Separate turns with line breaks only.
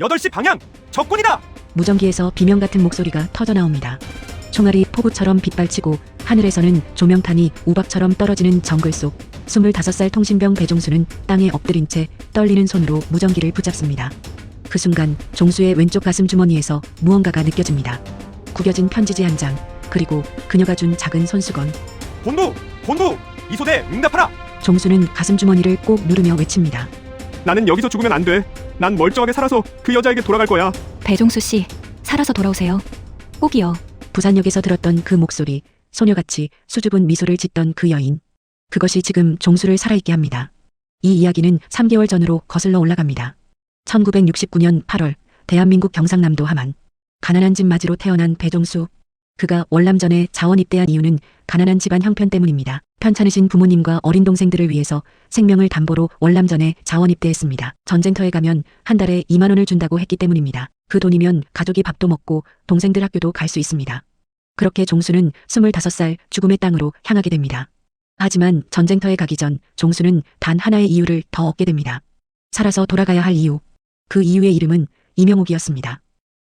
8시 방향! 적군이다!
무전기에서 비명 같은 목소리가 터져 나옵니다. 총알이 폭우처럼 빗발치고 하늘에서는 조명탄이 우박처럼 떨어지는 정글 속 25살 통신병 배종수는 땅에 엎드린 채 떨리는 손으로 무전기를 붙잡습니다. 그 순간 종수의 왼쪽 가슴 주머니에서 무언가가 느껴집니다. 구겨진 편지지 한 장, 그리고 그녀가 준 작은 손수건.
본부! 본부! 이 소대 응답하라!
종수는 가슴 주머니를 꼭 누르며 외칩니다.
나는 여기서 죽으면 안 돼. 난 멀쩡하게 살아서 그 여자에게 돌아갈 거야.
배종수 씨, 살아서 돌아오세요. 꼭이요.
부산역에서 들었던 그 목소리, 소녀같이 수줍은 미소를 짓던 그 여인. 그것이 지금 종수를 살아있게 합니다. 이 이야기는 3개월 전으로 거슬러 올라갑니다. 1969년 8월, 대한민국 경상남도 함안. 가난한 집 맞이로 태어난 배종수. 그가 월남전에 자원 입대한 이유는 가난한 집안 형편 때문입니다. 편찮으신 부모님과 어린 동생들을 위해서 생명을 담보로 월남전에 자원 입대했습니다. 전쟁터에 가면 한 달에 2만 원을 준다고 했기 때문입니다. 그 돈이면 가족이 밥도 먹고 동생들 학교도 갈 수 있습니다. 그렇게 종수는 25살 죽음의 땅으로 향하게 됩니다. 하지만 전쟁터에 가기 전 종수는 단 하나의 이유를 더 얻게 됩니다. 살아서 돌아가야 할 이유. 그 이유의 이름은 이명옥이었습니다.